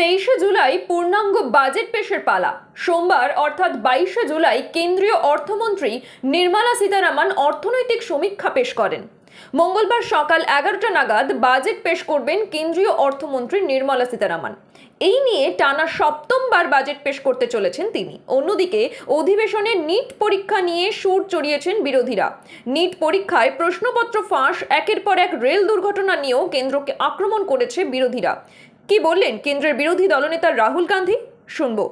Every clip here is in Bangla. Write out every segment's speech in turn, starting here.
তেইশে জুলাই পূর্ণাঙ্গ বাজেট পেশের পালা। সোমবার, অর্থাৎ বাইশে জুলাই, কেন্দ্রীয় অর্থমন্ত্রী নির্মলা সীতারামন অর্থনৈতিক সমীক্ষা পেশ করেন। মঙ্গলবার সকাল এগারোটা নাগাদ বাজেট পেশ করবেন কেন্দ্রীয় অর্থমন্ত্রী নির্মলা সীতারামন। এই নিয়ে টানা সপ্তমবার বাজেট পেশ করতে চলেছেন তিনি। অন্যদিকে, অধিবেশনে নিট পরীক্ষা নিয়ে সুর চড়িয়েছেন বিরোধীরা। নিট পরীক্ষায় প্রশ্নপত্র ফাঁস, একের পর এক রেল দুর্ঘটনা নিয়েও কেন্দ্রকে আক্রমণ করেছে বিরোধীরা। কি বললেন কেন্দ্রের বিরোধী দলনেতা রাহুল গান্ধী শুনবো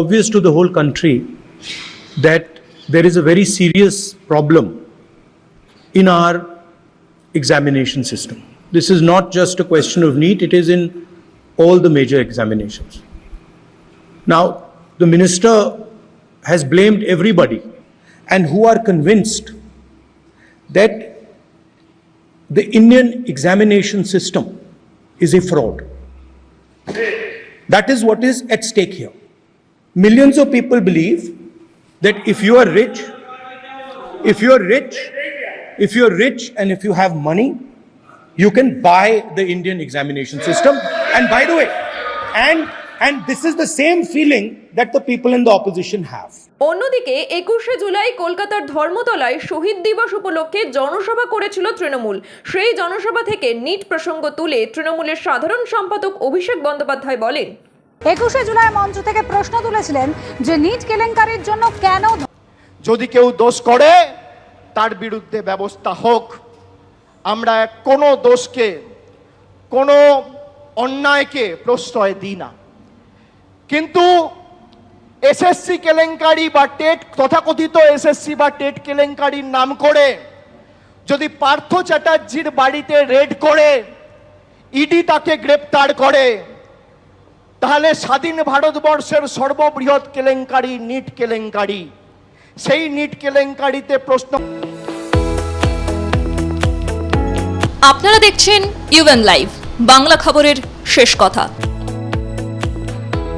obvious to the whole country that there is a very serious problem in our examination system. This is not just a question of NEET, it is in all the major examinations. Now, the minister has blamed everybody and who are convinced that the Indian examination system is a fraud. That is what is at stake here. Millions of people believe that if you are rich, if you are rich, if you are rich and if you have money, you can buy the Indian examination system. And by the way, and and this is the same feeling that the people in the opposition have. অন্যদিকে একুশে জুলাই কলকাতার ধর্মতলায় শহীদ দিবস উপলক্ষে জনসভা করেছিল তৃণমূল। সেই জনসভা থেকে নিট প্রসঙ্গ তুলে তৃণমূলের সাধারণ সম্পাদক অভিষেক বন্দ্যোপাধ্যায় বলেন একুশে জুলাই মঞ্চ থেকে প্রশ্ন তুলেছিলেন যে নিট কেলেঙ্কারির জন্য কেন যদি কেউ দোষ করে তার বিরুদ্ধে ব্যবস্থা হোক। আমরা কোনো দোষকে কোনো অন্যায়কে প্রশ্রয় দিই না। কিন্তু এসএসসি কেলেঙ্কারি বা টেট, তথাকথিত এসএসসি বা টেট কেলেঙ্কারির নাম করে যদি পার্থ চ্যাটার্জির বাড়িতে রেড করে ইডি তাকে গ্রেপ্তার করে, তাহলে স্বাধীন ভারতবর্ষের সর্ববৃহৎ কেলেঙ্কারি নিট কেলেঙ্কারি। সেই নিট কেলেঙ্কারিতে প্রশ্ন আপনারা দেখছেন ইউএন লাইভ বাংলা খবরের শেষ কথা।